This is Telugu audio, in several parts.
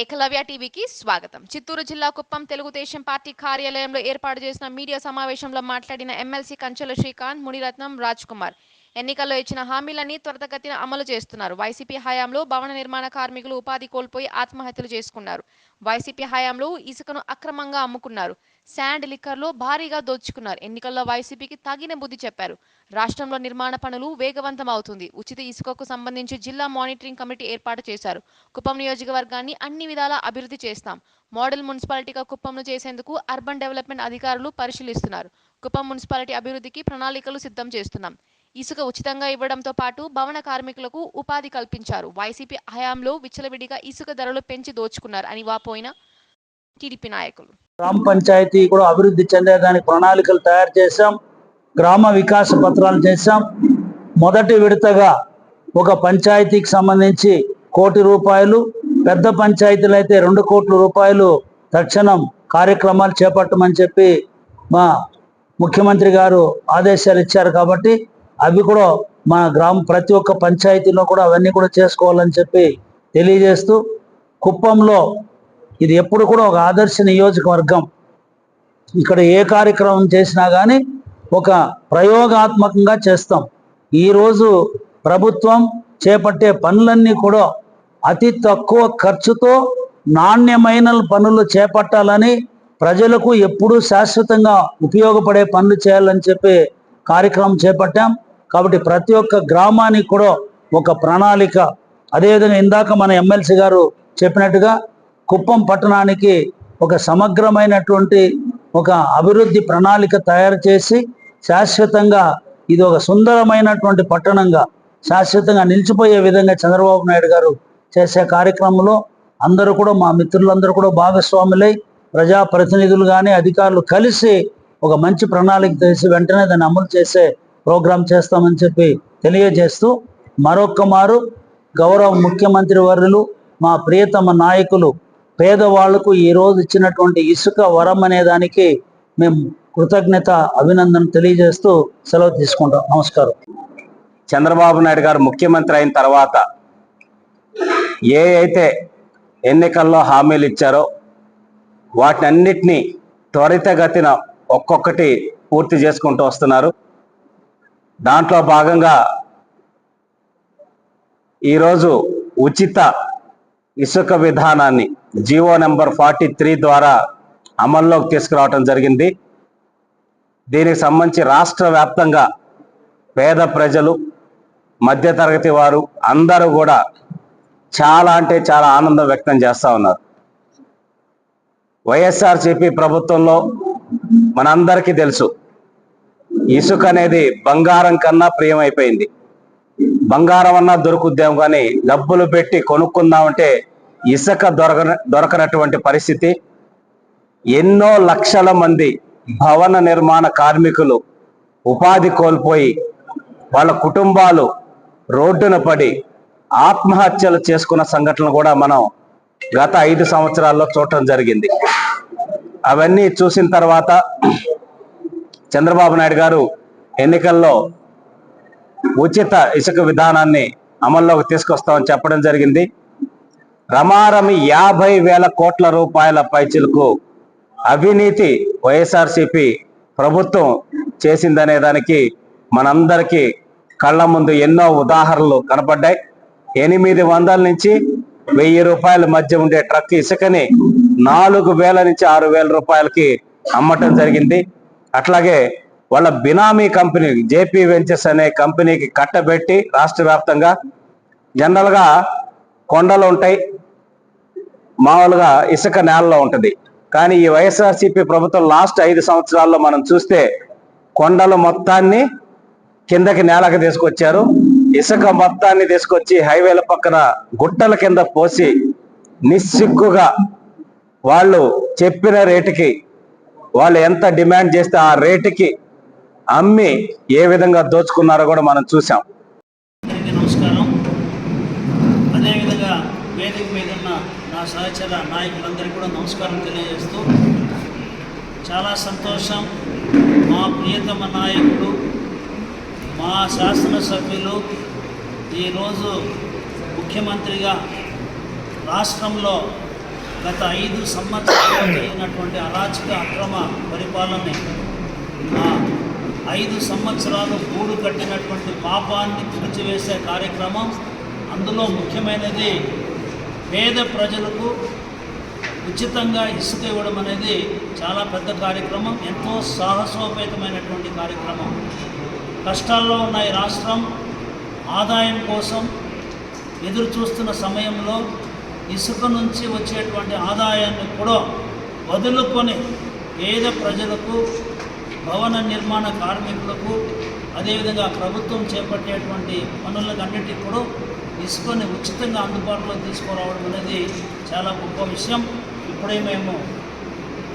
ఏకలవ్య టీవీకి స్వాగతం. చిత్తూరు జిల్లా కుప్పం తెలుగుదేశం పార్టీ కార్యాలయంలో ఏర్పాటు చేసిన మీడియా సమావేశంలో మాట్లాడిన ఎమ్మెల్సీ కంచెల శ్రీకాంత్ మునిరత్నం రాజ్ కుమార్ ఎన్నికల్లో ఇచ్చిన హామీలన్నీ త్వరితగతిన అమలు చేస్తున్నారు. వైసీపీ హయాంలో భవన నిర్మాణ కార్మికులు ఉపాధి కోల్పోయి ఆత్మహత్యలు చేసుకున్నారు. వైసీపీ హయాంలో ఇసుకను అక్రమంగా అమ్ముకున్నారు. శాండ్ లిక్కర్లో భారీగా దోచుకున్నారు. ఎన్నికల్లో వైసీపీకి తగిన బుద్ధి చెప్పారు. రాష్ట్రంలో నిర్మాణ పనులు వేగవంతం అవుతుంది ఉచిత ఇసుకకు సంబంధించి జిల్లా మానిటరింగ్ కమిటీ ఏర్పాటు చేశారు. కుప్పం నియోజకవర్గాన్ని అన్ని విధాలా అభివృద్ధి చేస్తాం. మోడల్ మున్సిపాలిటీగా కుప్పంను చేసేందుకు అర్బన్ డెవలప్మెంట్ అధికారులు పరిశీలిస్తున్నారు. కుప్పం మున్సిపాలిటీ అభివృద్ధికి ప్రణాళికలు సిద్ధం చేస్తున్నాం. ఇసుక ఉచితంగా ఇవ్వడంతో పాటు భవన కార్మికులకు ఉపాధి కల్పించారు. వైసీపీ హయాంలో విచ్చలవిడిగా ఇసుక ధరలు పెంచి దోచుకున్నారు అని వాపోయిన టీడీపీ నాయకులు. గ్రామ పంచాయతీ కూడా అభివృద్ధి చెందేదానికి ప్రణాళికలు తయారు చేశాం. గ్రామ వికాస పత్రాలు చేశాం. మొదటి విడతగా ఒక పంచాయతీకి సంబంధించి కోటి రూపాయలు పెద్ద పంచాయతీలు అయితే రెండు కోట్ల రూపాయలు తక్షణం కార్యక్రమాలు చేపట్టమని చెప్పి మా ముఖ్యమంత్రి గారు ఆదేశాలు ఇచ్చారు కాబట్టి అవి కూడా మా గ్రామ ప్రతి ఒక్క పంచాయతీలో కూడా అవన్నీ కూడా చేసుకోవాలని చెప్పి తెలియజేస్తూ కుప్పంలో ఇది ఎప్పుడు కూడా ఒక ఆదర్శ నియోజకవర్గం. ఇక్కడ ఏ కార్యక్రమం చేసినా కానీ ఒక ప్రయోగాత్మకంగా చేస్తాం. ఈరోజు ప్రభుత్వం చేపట్టే పనులన్నీ కూడా అతి తక్కువ ఖర్చుతో నాణ్యమైన పనులు చేపట్టాలని ప్రజలకు ఎప్పుడూ శాశ్వతంగా ఉపయోగపడే పనులు చేయాలని చెప్పి కార్యక్రమం చేపట్టాం. కాబట్టి ప్రతి ఒక్క గ్రామానికి కూడా ఒక ప్రణాళిక. అదేవిధంగా ఇందాక మన ఎమ్మెల్సీ గారు చెప్పినట్టుగా కుప్పం పట్టణానికి ఒక సమగ్రమైనటువంటి ఒక అభివృద్ధి ప్రణాళిక తయారు చేసి శాశ్వతంగా ఇది ఒక సుందరమైనటువంటి పట్టణంగా శాశ్వతంగా నిలిచిపోయే విధంగా చంద్రబాబు నాయుడు గారు చేసే కార్యక్రమంలో అందరూ కూడా మా మిత్రులందరూ కూడా భాగస్వాములై ప్రజాప్రతినిధులు కానీ అధికారులు కలిసి ఒక మంచి ప్రణాళిక చేసి వెంటనే దాన్ని అమలు చేసే ప్రోగ్రాం చేస్తామని చెప్పి తెలియజేస్తూ మరొక్క మారు గౌరవ ముఖ్యమంత్రి వర్యులు మా ప్రియతమ నాయకులు పేదవాళ్ళకు ఈ రోజు ఇచ్చినటువంటి ఇసుక వరం అనే దానికి మేము కృతజ్ఞత అభినందన తెలియజేస్తూ సెలవు తీసుకుంటాం. నమస్కారం. చంద్రబాబు నాయుడు గారు ముఖ్యమంత్రి అయిన తర్వాత ఏ అయితే ఎన్నికల్లో హామీలు ఇచ్చారో వాటిని అన్నిటినీ త్వరితగతిన ఒక్కొక్కటి పూర్తి చేసుకుంటూ వస్తున్నారు. దాంట్లో భాగంగా ఈరోజు ఉచిత ఇసుక విధానాన్ని జీవో నెంబర్ ఫార్టీ త్రీ ద్వారా అమల్లోకి తీసుకురావటం జరిగింది. దీనికి సంబంధించి రాష్ట్ర వ్యాప్తంగా పేద ప్రజలు మధ్యతరగతి వారు అందరూ కూడా చాలా అంటే చాలా ఆనందం వ్యక్తం చేస్తూ ఉన్నారు. వైఎస్ఆర్సిపి ప్రభుత్వంలో మనందరికీ తెలుసు ఇసుక అనేది బంగారం కన్నా ప్రియమైపోయింది. బంగారం అన్నా దొరుకుద్దాం కానీ డబ్బులు పెట్టి కొనుక్కుందామంటే ఇసుక దొరక దొరకనటువంటి పరిస్థితి. ఎన్నో లక్షల మంది భవన నిర్మాణ కార్మికులు ఉపాధి కోల్పోయి వాళ్ళ కుటుంబాలు రోడ్డున పడి ఆత్మహత్యలు చేసుకున్న సంఘటనలు కూడా మనం గత ఐదు సంవత్సరాల్లో చూడటం జరిగింది. అవన్నీ చూసిన తర్వాత చంద్రబాబు నాయుడు గారు ఎన్నికల్లో ఉచిత ఇసుక విధానాన్ని అమల్లోకి తీసుకొస్తామని చెప్పడం జరిగింది. రమారమి యాభై వేల కోట్ల రూపాయల పైచిలకు అవినీతి వైఎస్ఆర్సిపి ప్రభుత్వం చేసిందనే దానికి మనందరికీ కళ్ళ ముందు ఎన్నో ఉదాహరణలు కనపడ్డాయి. ఎనిమిది వందల నుంచి వెయ్యి రూపాయల మధ్య ఉండే ట్రక్ ఇసుకని నాలుగు వేల నుంచి ఆరు వేల రూపాయలకి అమ్మటం జరిగింది. అట్లాగే వాళ్ళ బినామీ కంపెనీ జేపీ వెంచర్స్ అనే కంపెనీకి కట్టబెట్టి రాష్ట్ర వ్యాప్తంగా జనరల్గా కొండలు ఉంటాయి. మామూలుగా ఇసుక నేలలో ఉంటుంది. కానీ ఈ వైఎస్ఆర్సీపీ ప్రభుత్వం లాస్ట్ ఐదు సంవత్సరాల్లో మనం చూస్తే కొండలు మొత్తాన్ని కిందకి నేలకు తీసుకొచ్చారు. ఇసుక మొత్తాన్ని తీసుకొచ్చి హైవేల పక్కన గుట్టల కింద పోసి నిస్సిగ్గుగా వాళ్ళు చెప్పిన రేటుకి వాళ్ళు ఎంత డిమాండ్ చేస్తే ఆ రేటుకి అమ్మి ఏ విధంగా దోచుకున్నారో కూడా మనం చూసాం అందరికీ నమస్కారం అదేవిధంగా వేదిక మీద ఉన్న నా సహచర నాయకులందరికీ కూడా నమస్కారం తెలియజేస్తూ చాలా సంతోషం మా ప్రియతమ నాయకుడు మా శాసనసభ్యులు ఈరోజు ముఖ్యమంత్రిగా రాష్ట్రంలో గత ఐదు సంవత్సరాలు జరిగినటువంటి అరాచక అక్రమ పరిపాలనని ఐదు సంవత్సరాలు గూడు కట్టినటువంటి పాపాన్ని తుడిచివేసే కార్యక్రమం అందులో ముఖ్యమైనది పేద ప్రజలకు ఉచితంగా ఇసుక ఇవ్వడం అనేది చాలా పెద్ద కార్యక్రమం ఎంతో సాహసోపేతమైనటువంటి కార్యక్రమం. కష్టాల్లో ఉన్న ఈ రాష్ట్రం ఆదాయం కోసం ఎదురు చూస్తున్న సమయంలో ఇసుక నుంచి వచ్చేటువంటి ఆదాయాన్ని కూడా వదులుకొని పేద ప్రజలకు భవన నిర్మాణ కార్మికులకు అదేవిధంగా ప్రభుత్వం చేపట్టేటువంటి పనులకన్నిటికీ కూడా ఇసుకని ఉచితంగా అందుబాటులో తీసుకురావడం అనేది చాలా గొప్ప విషయం. ఇప్పుడే మేము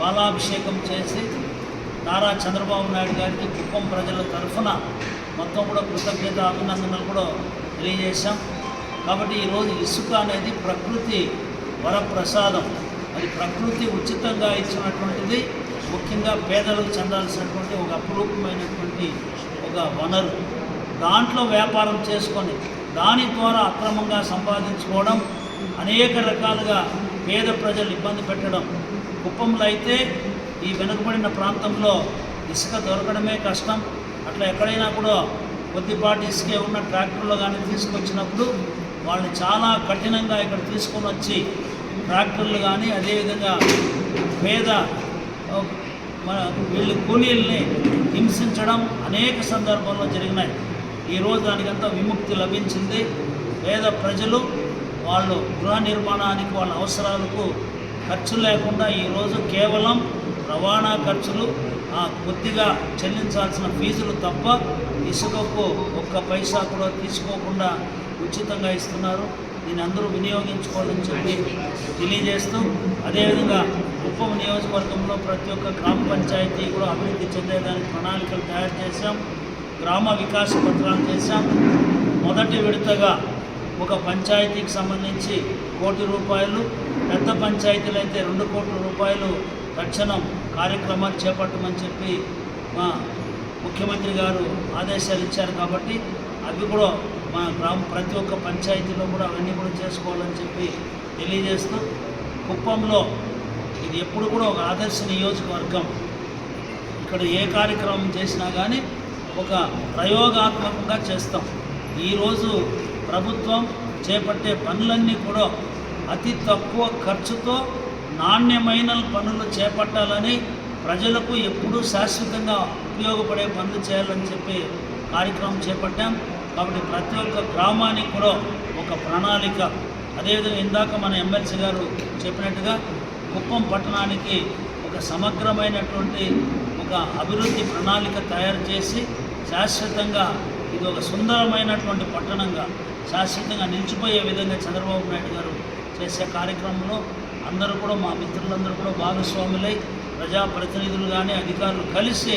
బాలాభిషేకం చేసి నారా చంద్రబాబు నాయుడు గారికి కుప్పం ప్రజల తరఫున మొత్తం కూడా కృతజ్ఞత అభినందనలు కూడా తెలియజేశాం. కాబట్టి ఈరోజు ఇసుక అనేది ప్రకృతి వరప్రసాదం. అది ప్రకృతి ఉచితంగా ఇచ్చినటువంటిది ముఖ్యంగా పేదలకు చెందాల్సినటువంటి ఒక అపురూపమైనటువంటి ఒక వనరు. దాంట్లో వ్యాపారం చేసుకొని దాని ద్వారా అక్రమంగా సంపాదించుకోవడం అనేక రకాలుగా పేద ప్రజలు ఇబ్బంది పెట్టడం. కుప్పంలో అయితే ఈ వెనుకబడిన ప్రాంతంలో ఇసుక దొరకడమే కష్టం. అట్లా ఎక్కడైనా కూడా కొద్దిపాటి ఇసుకే ఉన్న ట్రాక్టర్లో కానీ తీసుకొచ్చినప్పుడు వాళ్ళని చాలా కఠినంగా ఇక్కడ తీసుకొని వచ్చి ట్రాక్టర్లు కానీ అదేవిధంగా పేద మన వీళ్ళు కూలీల్ని హింసించడం అనేక సందర్భాల్లో జరిగినాయి. ఈరోజు దానికంతా విముక్తి లభించింది. పేద ప్రజలు వాళ్ళు గృహ నిర్మాణానికి వాళ్ళ అవసరాలకు ఖర్చు లేకుండా ఈరోజు కేవలం రవాణా ఖర్చులు కొద్దిగా చెల్లించాల్సిన ఫీజులు తప్ప ఇసుకకు ఒక్క పైసా కూడా తీసుకోకుండా ఉచితంగా ఇస్తున్నారు. దీన్ని అందరూ వినియోగించుకోవాలని చెప్పి తెలియజేస్తూ అదేవిధంగా కుప్పం నియోజకవర్గంలో ప్రతి ఒక్క గ్రామ పంచాయతీ కూడా అభివృద్ధి చెందేదానికి ప్రణాళికలు తయారు చేశాం. గ్రామ వికాస పత్రాలు చేశాం. మొదటి విడతగా ఒక పంచాయతీకి సంబంధించి కోటి రూపాయలు పెద్ద పంచాయతీలు అయితే రెండు కోట్ల రూపాయలు తక్షణం కార్యక్రమాలు చేపట్టమని చెప్పి మా ముఖ్యమంత్రి గారు ఆదేశాలు ఇచ్చారు కాబట్టి అవి కూడా మా గ్రామ ప్రతి ఒక్క పంచాయతీలో కూడా అవన్నీ కూడా చేసుకోవాలని చెప్పి తెలియజేస్తూ కుప్పంలో ఇది ఎప్పుడు కూడా ఒక ఆదర్శ నియోజకవర్గం. ఇక్కడ ఏ కార్యక్రమం చేసినా కానీ ఒక ప్రయోగాత్మకంగా చేస్తాం. ఈరోజు ప్రభుత్వం చేపట్టే పనులన్నీ కూడా అతి తక్కువ ఖర్చుతో నాణ్యమైన పనులు చేపట్టాలని ప్రజలకు ఎప్పుడూ శాశ్వతంగా ఉపయోగపడే పనులు చేయాలని చెప్పి కార్యక్రమం చేపట్టాం. కాబట్టి ప్రతి ఒక్క గ్రామానికి కూడా ఒక ప్రణాళిక. అదేవిధంగా ఇందాక మన ఎమ్మెల్సీ గారు చెప్పినట్టుగా కుప్పం పట్టణానికి ఒక సమగ్రమైనటువంటి ఒక అభివృద్ధి ప్రణాళిక తయారు చేసి శాశ్వతంగా ఇది ఒక సుందరమైనటువంటి పట్టణంగా శాశ్వతంగా నిలిచిపోయే విధంగా చంద్రబాబు నాయుడు గారు చేసే కార్యక్రమంలో అందరూ కూడా మా మిత్రులందరూ కూడా భాగస్వాములై ప్రజాప్రతినిధులు కానీ అధికారులు కలిసి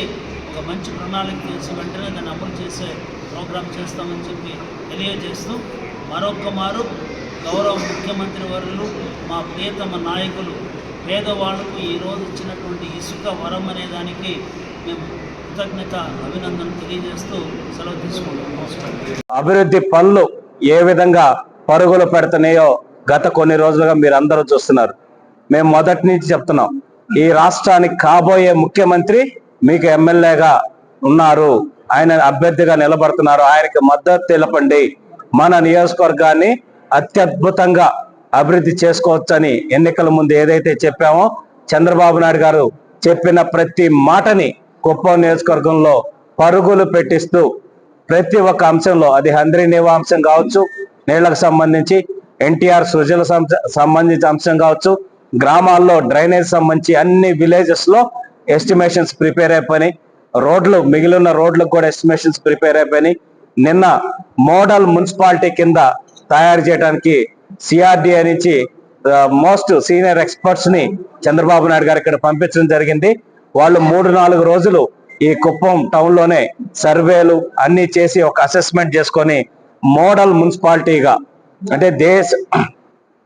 ఒక మంచి ప్రణాళిక చేసి వెంటనే దాన్ని అమలు చేసే ప్రోగ్రాం చేస్తామని చెప్పి తెలియజేస్తూ మరొక్క మారు గౌరవ ముఖ్యమంత్రి వర్యులు మా ప్రియతమ నాయకులు పేదవాళ్ళకు ఈరోజు ఇచ్చినటువంటి ఇసుక వరం అనే దానికి మేము కృతజ్ఞత అభినందన తెలియజేస్తూ సెలవు తీసుకుంటాం అభివృద్ధి పనులు ఏ విధంగా పరుగులు పెడుతున్నాయో గత కొన్ని రోజులుగా మీరు అందరూ చూస్తున్నారు. మేము మొదటి నుంచి చెప్తున్నాం ఈ రాష్ట్రానికి కాబోయే ముఖ్యమంత్రి మీకు ఎమ్మెల్యేగా ఉన్నారు. ఆయన అభ్యర్థిగా నిలబడుతున్నారు. ఆయనకి మద్దతు తెలపండి. మన నియోజకవర్గాన్ని అత్యద్భుతంగా అభివృద్ధి చేసుకోవచ్చని ఎన్నికల ముందు ఏదైతే చెప్పామో చంద్రబాబు నాయుడు గారు చెప్పిన ప్రతి మాటని కుప్పం నియోజకవర్గంలో పరుగులు పెట్టిస్తూ ప్రతి ఒక్క అంశంలో అది హంద్రి నివా అంశం కావచ్చు నీళ్ళకు సంబంధించి ఎన్టీఆర్ సృజల సంబంధించిన అంశం కావచ్చు గ్రామాల్లో డ్రైనేజ్ సంబంధించి అన్ని విలేజెస్లో ఎస్టిమేషన్స్ ప్రిపేర్ అయిపోయినాయి. రోడ్లు మిగిలిన రోడ్లకు కూడా ఎస్టిమేషన్స్ ప్రిపేర్ అయిపోయినాయి. నిన్న మోడల్ మున్సిపాలిటీ కింద తయారు చేయడానికి సిఆర్డిఏ నుంచి మోస్ట్ సీనియర్ ఎక్స్పర్ట్స్ని చంద్రబాబు నాయుడు గారు ఇక్కడ పంపించడం జరిగింది. వాళ్ళు మూడు నాలుగు రోజులు ఈ కుప్పం టౌన్లోనే సర్వేలు అన్ని చేసి ఒక అసెస్మెంట్ చేసుకొని మోడల్ మున్సిపాలిటీగా అంటే దేశ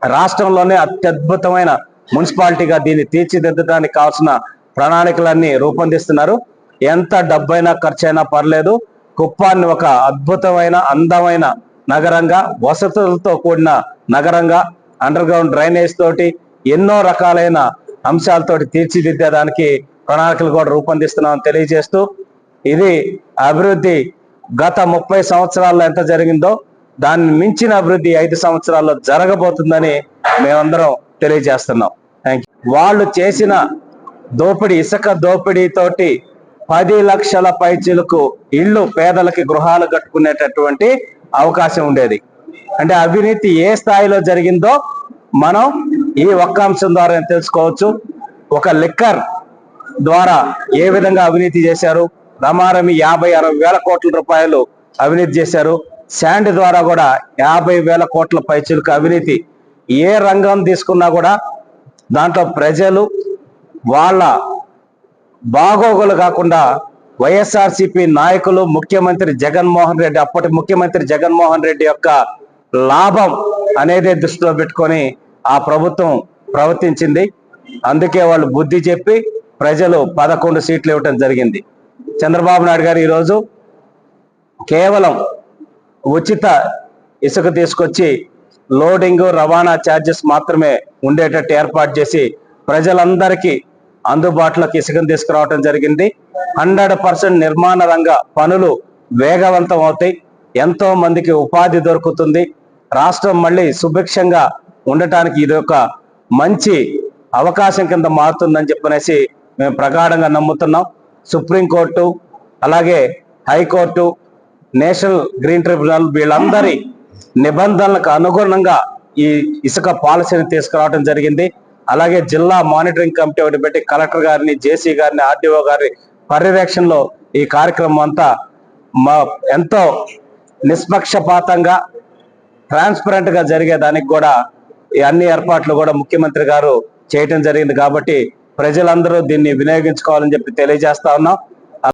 రాష్ట్రంలోనే అత్యద్భుతమైన మున్సిపాలిటీగా దీన్ని తీర్చిదిద్దడానికి కావాల్సిన ప్రణాళికలన్నీ రూపొందిస్తున్నారు. ఎంత డబ్బైనా ఖర్చైనా పర్లేదు. కుప్పాన్ని ఒక అద్భుతమైన అందమైన నగరంగా వసతులతో కూడిన నగరంగా అండర్ గ్రౌండ్ డ్రైనేజ్ తోటి ఎన్నో రకాలైన అంశాలతోటి తీర్చిదిద్దేదానికి ప్రణాళికలు కూడా రూపొందిస్తున్నామని తెలియజేస్తూ ఇది అభివృద్ధి గత ముప్పై సంవత్సరాల్లో ఎంత జరిగిందో దాన్ని మించిన అభివృద్ధి ఐదు సంవత్సరాల్లో జరగబోతుందని మేమందరం తెలియజేస్తున్నాం. థ్యాంక్ యూ వాళ్ళు చేసిన దోపిడీ ఇసుక దోపిడీతోటి పది లక్షల పైచీలకు ఇళ్ళు పేదలకి గృహాలు కట్టుకునేటటువంటి అవకాశం ఉండేది. అంటే అవినీతి ఏ స్థాయిలో జరిగిందో మనం ఈ ఒక్క అంశం ద్వారా తెలుసుకోవచ్చు. ఒక లిక్కర్ ద్వారా ఏ విధంగా అవినీతి చేశారు? రమారమి యాభై అరవై వేల కోట్ల రూపాయలు అవినీతి చేశారు. శాండ్ ద్వారా కూడా యాభై వేల కోట్ల పైచులకు అవినీతి. ఏ రంగం తీసుకున్నా కూడా దాంట్లో ప్రజలు వాళ్ళ బాగోగులు కాకుండా వైఎస్ఆర్సిపి నాయకులు ముఖ్యమంత్రి జగన్మోహన్ రెడ్డి అప్పటి ముఖ్యమంత్రి జగన్మోహన్ రెడ్డి యొక్క లాభం అనేది దృష్టిలో పెట్టుకొని ఆ ప్రభుత్వం ప్రవర్తించింది. అందుకే వాళ్ళు బుద్ధి చెప్పి ప్రజలు పదకొండు సీట్లు ఇవ్వటం జరిగింది. చంద్రబాబు నాయుడు గారు ఈరోజు కేవలం ఉచిత ఇసుక తీసుకొచ్చి లోడింగ్ రవాణా ఛార్జెస్ మాత్రమే ఉండేటట్టు ఏర్పాటు చేసి ప్రజలందరికీ అందుబాటులోకి ఇసుకను తీసుకురావటం జరిగింది. హండ్రెడ్ పర్సెంట్ నిర్మాణ రంగ పనులు వేగవంతం అవుతాయి. ఎంతో మందికి ఉపాధి దొరుకుతుంది. రాష్ట్రం మళ్ళీ సుభిక్షంగా ఉండటానికి ఇది ఒక మంచి అవకాశం కింద మారుతుందని చెప్పనేసి మేము ప్రగాఢంగా నమ్ముతున్నాం. సుప్రీంకోర్టు అలాగే హైకోర్టు నేషనల్ గ్రీన్ ట్రిబ్యునల్ వీళ్ళందరి నిబంధనలకు అనుగుణంగా ఈ ఇసుక పాలసీని తీసుకురావడం జరిగింది. అలాగే జిల్లా మానిటరింగ్ కమిటీ ఒకటి పెట్టి కలెక్టర్ గారిని జేసీ గారిని ఆర్డీఓ గారి పర్యవేక్షణలో ఈ కార్యక్రమం అంతా మా ఎంతో నిష్పక్షపాతంగా ట్రాన్స్పరెంట్గా జరిగేదానికి కూడా ఈ అన్ని ఏర్పాట్లు కూడా ముఖ్యమంత్రి గారు చేయటం జరిగింది కాబట్టి ప్రజలందరూ దీన్ని వినియోగించుకోవాలని చెప్పి తెలియజేస్తా ఉన్నాం.